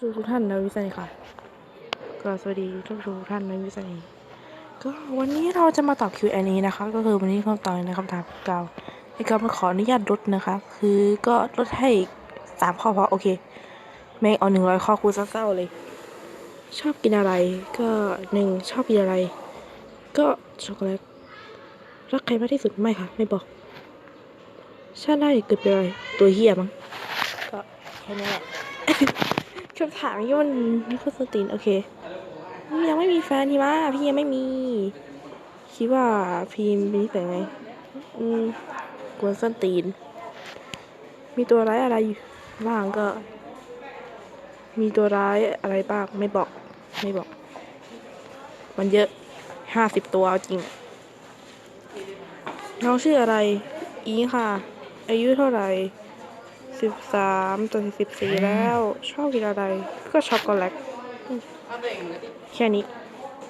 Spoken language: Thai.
ทุกทุกท่านนะวิสัยค่ะก็สวัสดีทุกทุกท่านนะวิสัยก็วันนี้เราจะมาตอบ Q&A นะคะ ก็คือวันนี้คำตอบในคำถามเก่าในการมาขออนุญาตลดนะคะ คือก็ลดให้สามข้อเพราะโอเคแม่งเอาหนึ่งร้อยข้อคูเศร้าๆเลย ชอบกินอะไร ก็หนึ่งชอบกินอะไร ก็ช็อกโกแลตรักใครมากที่สุดไม่ค่ะ ไม่บอกชาติหน้เกิดเป็นอะไรตัวเฮียมั้งก็แค่นี้แหละ คำถามนี้มันนี่ก็สตีนโอเคยังไม่มีแฟนทีมาพี่ยังไม่มี คิดว่าพี่มีแต่ไง อืมกวนส้นตีน มีตัวร้ายอะไรบ้างก็ มีตัวร้ายอะไรบ้าง ไม่บอกไม่บอก มันเยอะห้าสิบตัวจริงน้องชื่ออะไร อีค่ะ อายุเท่าไหร่ สิบสามจนสิบสี่แล้ว ชอบกินอะไร ก็ช็อกโกแลตอืมแค่นี้